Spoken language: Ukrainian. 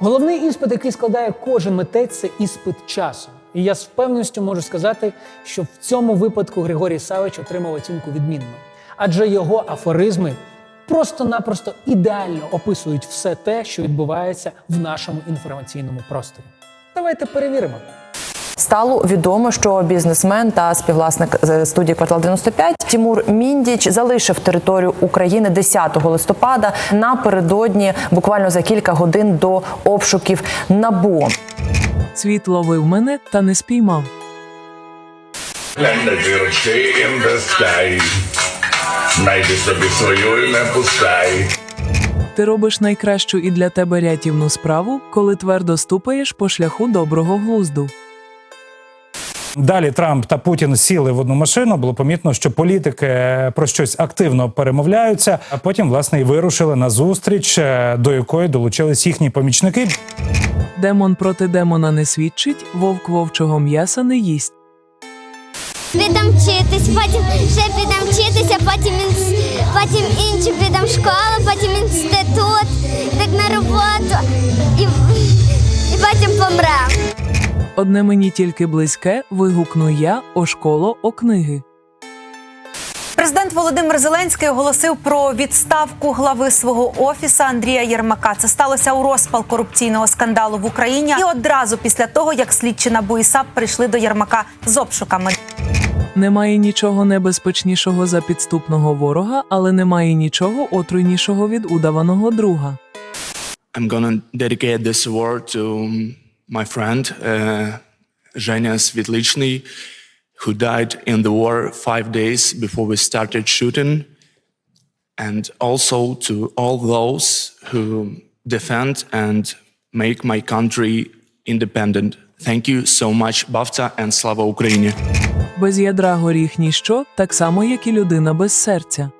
Головний іспит, який складає кожен митець, це іспит часу. І я з впевненістю можу сказати, що в цьому випадку Григорій Савич отримав оцінку відмінно. Адже його афоризми просто-напросто ідеально описують все те, що відбувається в нашому інформаційному просторі. Давайте перевіримо. Стало відомо, що бізнесмен та співвласник е, студії Квартал 95 Тімур Міндіч залишив територію України 10 листопада напередодні, буквально за кілька годин до обшуків НАБУ. Цвіт ловив мене та не спіймав. Найди собі свою і не пускай. Ти робиш найкращу і для тебе рятівну справу, коли твердо ступаєш по шляху доброго глузду. Далі Трамп та Путін сіли в одну машину. Було помітно, що політики про щось активно перемовляються, а потім власне і вирушили на зустріч, е, до якої долучились їхні помічники. Демон проти демона не свідчить, вовк вовчого м'яса не їсть. Підемо вчитись, потім ще підемо вчитися, потім, інс... потім інші підемо в школу, потім інститут, так на роботу і, і потім помремо. Одне мені тільки близьке, вигукну я, о школо, о книги. Президент Володимир Зеленський оголосив про відставку глави свого офіса Андрія Єрмака. Це сталося у розпал корупційного скандалу в Україні і одразу після того, як слідчі НАБУ і САП прийшли до Єрмака з обшуками. Немає нічого небезпечнішого за підступного ворога, але немає нічого отруйнішого від удаваного друга. I'm gonna dedicate this award to my friend uh, Zhenya Svitlichny, who died in the war five days before we started shooting, and also to all those who defend and make my country independent. Thank you so much, Bafta, and Slava Ukraini. Без ядра горіх ніщо, так само, як і людина без серця.